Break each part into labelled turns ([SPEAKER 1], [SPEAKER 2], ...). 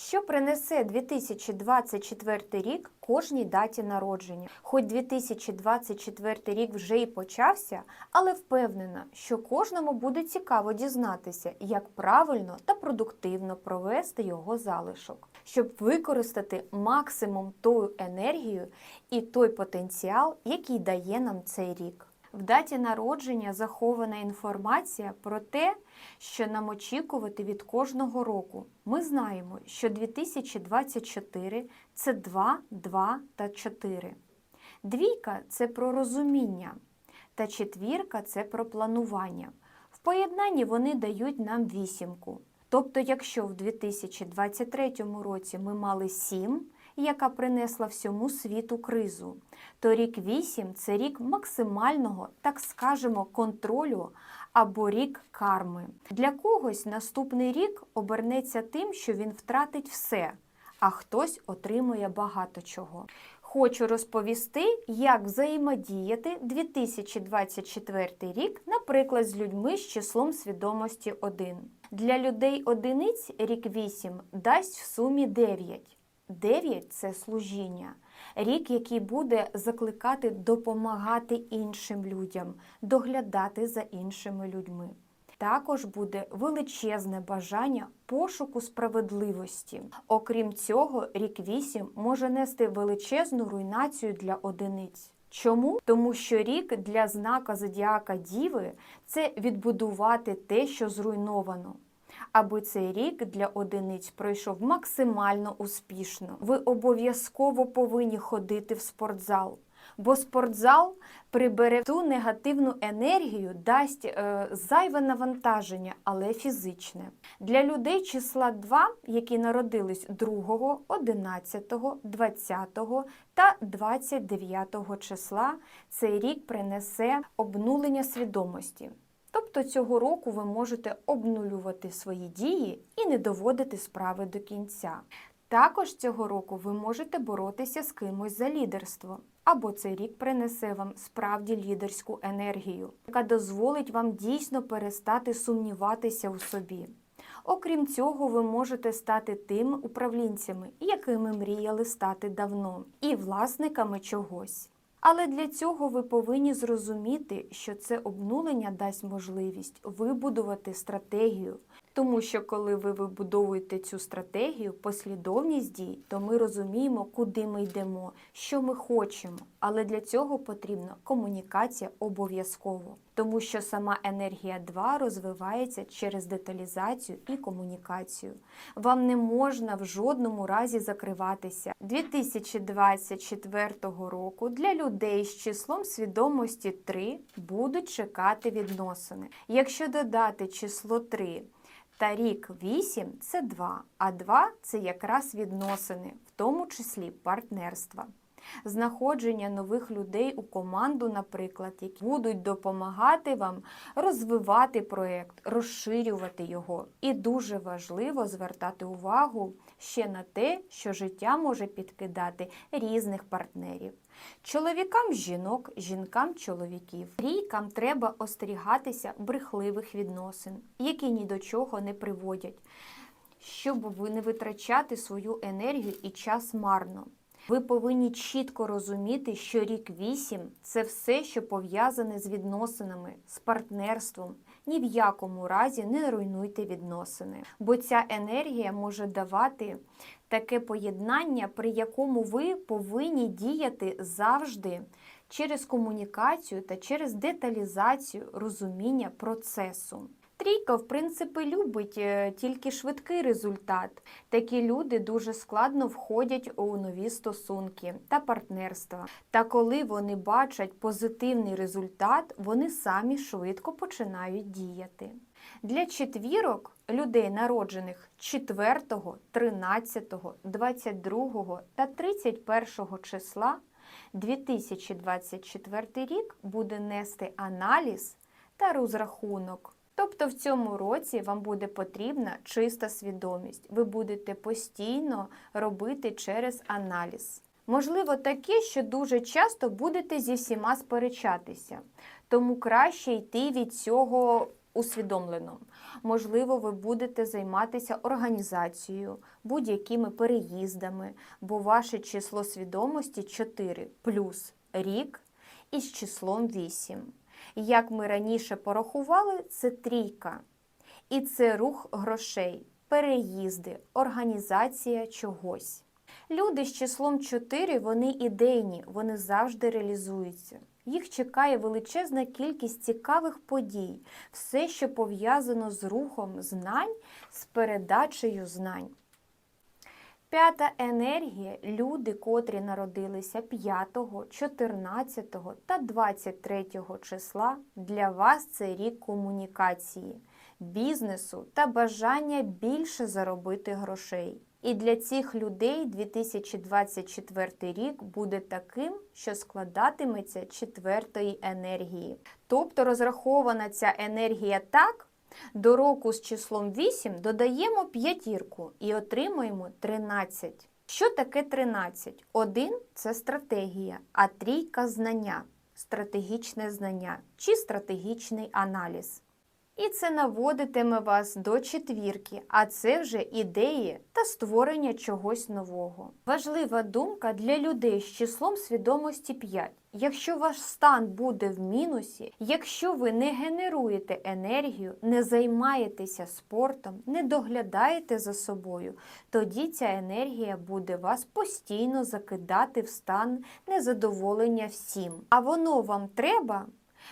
[SPEAKER 1] Що принесе 2024 рік кожній даті народження? Хоч 2024 рік вже і почався, але впевнена, що кожному буде цікаво дізнатися, як правильно та продуктивно провести його залишок, щоб використати максимум ту енергію і той потенціал, який дає нам цей рік. В даті народження захована інформація про те, що нам очікувати від кожного року. Ми знаємо, що 2024 це 2, 2 та 4. Двійка це про розуміння, та четвірка це про планування. В поєднанні вони дають нам вісімку. Тобто, якщо в 2023 році ми мали 7, яка принесла всьому світу кризу, то рік 8 – це рік максимального, так скажемо, контролю або рік карми. Для когось наступний рік обернеться тим, що він втратить все, а хтось отримує багато чого. Хочу розповісти, як взаємодіяти 2024 рік, наприклад, з людьми з числом свідомості 1. Для людей одиниць рік 8 дасть в сумі 9. 9 – це служіння. Рік, який буде закликати допомагати іншим людям, доглядати за іншими людьми. Також буде величезне бажання пошуку справедливості. Окрім цього, рік 8 може нести величезну руйнацію для одиниць. Чому? Тому що рік для знака зодіака Діви це відбудувати те, що зруйновано. Аби цей рік для одиниць пройшов максимально успішно. Ви обов'язково повинні ходити в спортзал, бо спортзал прибере ту негативну енергію, дасть е, зайве навантаження, але фізичне. Для людей числа 2, які народились 2, 11, 20 та 29 числа, цей рік принесе обнулення свідомості. Тобто цього року ви можете обнулювати свої дії і не доводити справи до кінця. Також цього року ви можете боротися з кимось за лідерство, або цей рік принесе вам справді лідерську енергію, яка дозволить вам дійсно перестати сумніватися у собі. Окрім цього, ви можете стати тими управлінцями, якими мріяли стати давно, і власниками чогось. Але для цього ви повинні зрозуміти, що це обнулення дасть можливість вибудувати стратегію. Тому що коли ви вибудовуєте цю стратегію, послідовність дій, то ми розуміємо, куди ми йдемо, що ми хочемо. Але для цього потрібна комунікація обов'язково, тому що сама енергія 2 розвивається через деталізацію і комунікацію. Вам не можна в жодному разі закриватися. 2024 року для людей з числом свідомості 3 будуть чекати відносини. Якщо додати число 3 та рік 8 це 2, а 2 це якраз відносини, в тому числі партнерства. Знаходження нових людей у команду, наприклад, які будуть допомагати вам розвивати проєкт, розширювати його. І дуже важливо звертати увагу ще на те, що життя може підкидати різних партнерів. Чоловікам жінок, жінкам чоловіків. Рійкам треба остерігатися брехливих відносин, які ні до чого не приводять, щоб ви не витрачати свою енергію і час марно. Ви повинні чітко розуміти, що рік 8 – це все, що пов'язане з відносинами, з партнерством. Ні в якому разі не руйнуйте відносини, бо ця енергія може давати таке поєднання, при якому ви повинні діяти завжди через комунікацію та через деталізацію розуміння процесу. Трійка, в принципі, любить е, тільки швидкий результат. Такі люди дуже складно входять у нові стосунки та партнерства. Та коли вони бачать позитивний результат, вони самі швидко починають діяти. Для четвірок людей, народжених 4, 13, 22 та 31 числа 2024 рік буде нести аналіз та розрахунок. Тобто в цьому році вам буде потрібна чиста свідомість. Ви будете постійно робити через аналіз. Можливо, таке, що дуже часто будете зі всіма сперечатися, тому краще йти від цього усвідомлено. Можливо, ви будете займатися організацією, будь-якими переїздами, бо ваше число свідомості 4 плюс рік із числом 8. Як ми раніше порахували, це трійка. І це рух грошей, переїзди, організація чогось. Люди з числом 4, вони ідейні, вони завжди реалізуються. Їх чекає величезна кількість цікавих подій, все, що пов'язано з рухом знань, з передачею знань. П'ята енергія люди, котрі народилися 5, 14 та 23 числа, для вас це рік комунікації, бізнесу та бажання більше заробити грошей. І для цих людей 2024 рік буде таким, що складатиметься четвертої енергії. Тобто розрахована ця енергія так, до року з числом 8 додаємо п'ятірку і отримуємо 13. Що таке 13? Один це стратегія, а трійка знання, стратегічне знання чи стратегічний аналіз. І це наводитиме вас до четвірки, а це вже ідеї та створення чогось нового. Важлива думка для людей з числом свідомості 5. Якщо ваш стан буде в мінусі, якщо ви не генеруєте енергію, не займаєтеся спортом, не доглядаєте за собою, тоді ця енергія буде вас постійно закидати в стан незадоволення всім. А воно вам треба.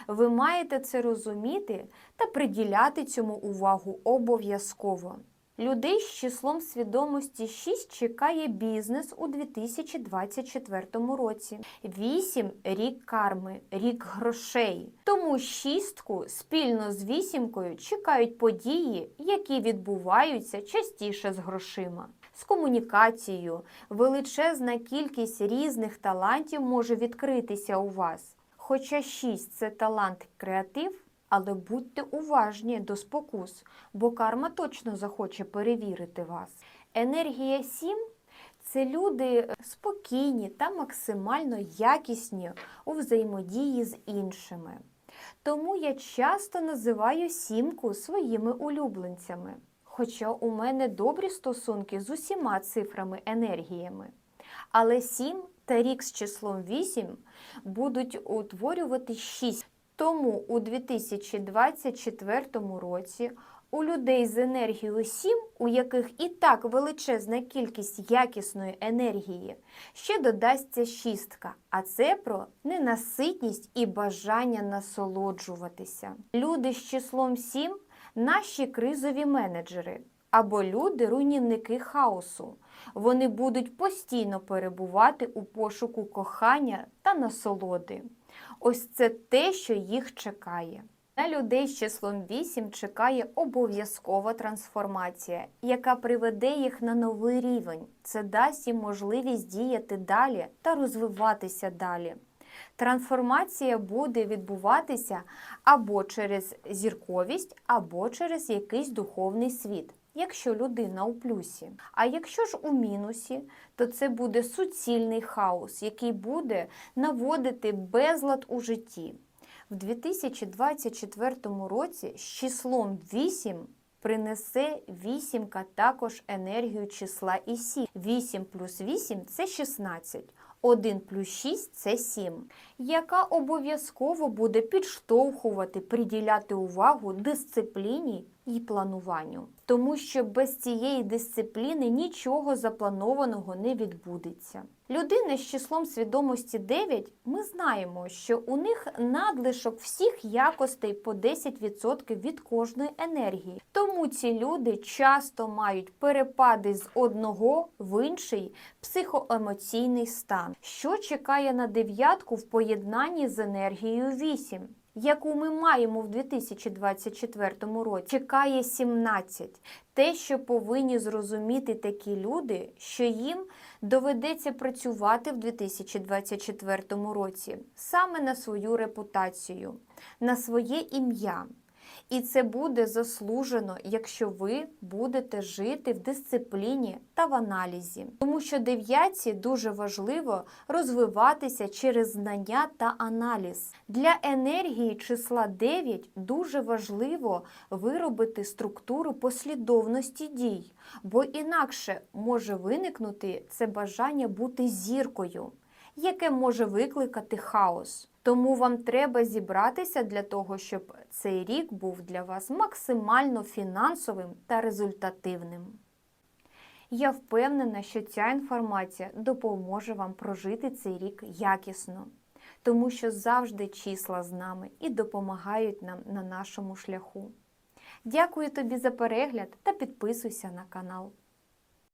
[SPEAKER 1] Ви маєте це розуміти та приділяти цьому увагу обов'язково. Людей з числом свідомості 6 чекає бізнес у 2024 році. 8 – рік карми, рік грошей. Тому шістку спільно з вісімкою чекають події, які відбуваються частіше з грошима. З комунікацією величезна кількість різних талантів може відкритися у вас. Хоча 6 – це талант креатив, але будьте уважні до спокус, бо карма точно захоче перевірити вас. Енергія 7 – це люди спокійні та максимально якісні у взаємодії з іншими. Тому я часто називаю сімку своїми улюбленцями. Хоча у мене добрі стосунки з усіма цифрами енергіями. Але 7 та рік з числом 8 будуть утворювати 6. Тому у 2024 році у людей з енергією 7, у яких і так величезна кількість якісної енергії, ще додасться шістка, а це про ненаситність і бажання насолоджуватися. Люди з числом 7 наші кризові менеджери або люди-руйнівники хаосу. Вони будуть постійно перебувати у пошуку кохання та насолоди. Ось це те, що їх чекає. На людей з числом 8 чекає обов'язкова трансформація, яка приведе їх на новий рівень. Це дасть їм можливість діяти далі та розвиватися далі. Трансформація буде відбуватися або через зірковість, або через якийсь духовний світ якщо людина у плюсі. А якщо ж у мінусі, то це буде суцільний хаос, який буде наводити безлад у житті. В 2024 році з числом 8 принесе вісімка також енергію числа і 7. 8 плюс 8 це 16. 1 плюс 6 це 7, яка обов'язково буде підштовхувати, приділяти увагу дисципліні і плануванню. Тому що без цієї дисципліни нічого запланованого не відбудеться. Людина з числом свідомості 9, ми знаємо, що у них надлишок всіх якостей по 10% від кожної енергії. Тому ці люди часто мають перепади з одного в інший психоемоційний стан, що чекає на дев'ятку в поєднанні з енергією 8 яку ми маємо в 2024 році, чекає 17. Те, що повинні зрозуміти такі люди, що їм доведеться працювати в 2024 році саме на свою репутацію, на своє ім'я. І це буде заслужено, якщо ви будете жити в дисципліні та в аналізі. Тому що дев'ятці дуже важливо розвиватися через знання та аналіз. Для енергії числа 9 дуже важливо виробити структуру послідовності дій, бо інакше може виникнути це бажання бути зіркою, яке може викликати хаос. Тому вам треба зібратися для того, щоб цей рік був для вас максимально фінансовим та результативним. Я впевнена, що ця інформація допоможе вам прожити цей рік якісно, тому що завжди числа з нами і допомагають нам на нашому шляху. Дякую тобі за перегляд та підписуйся на канал.